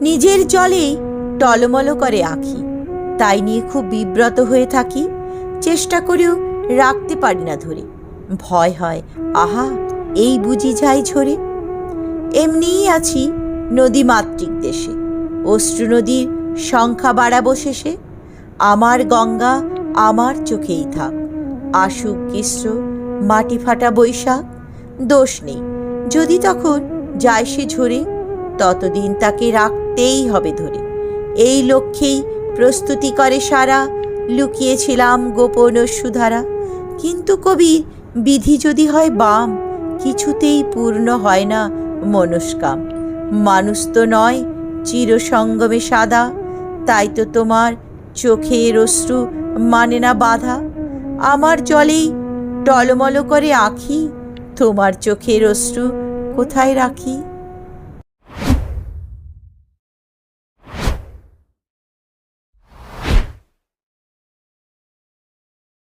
নিজের জলেই টলমল করে আঁখি তাই নিয়ে খুব বিব্রত হয়ে থাকি। চেষ্টা করেও রাখতে পারি না ধরে। ভয় হয়, আহা, এই বুঝি যাই ঝরে? এমনিই আছি নদী মাতৃক দেশে। অশ্রু নদীর সংখ্যা বাড়াবো শেষে। আমার গঙ্গা আমার চোখেই থাক। আসুক গ্রীষ্ম মাটি ফাটা বৈশাখ, দোষ নেই। যদি তখন যায় সে ঝরে ততদিন তাকে রাখতেই হবে ধরে। এই লক্ষ্যেই প্রস্তুতি করে সারা, লুকিয়েছিলাম গোপন সুধারা। কিন্তু কবির বিধি যদি হয় বাম, কিছুতেই পূর্ণ হয় না মনস্কাম। মানুষ তো নয়, চিরসঙ্গমে সাদা। তাই তো তোমার চোখের অশ্রু মানে না বাধা। আমার জলেই টলমল করে আঁখি, তোমার চোখের অশ্রু কোথায় রাখি?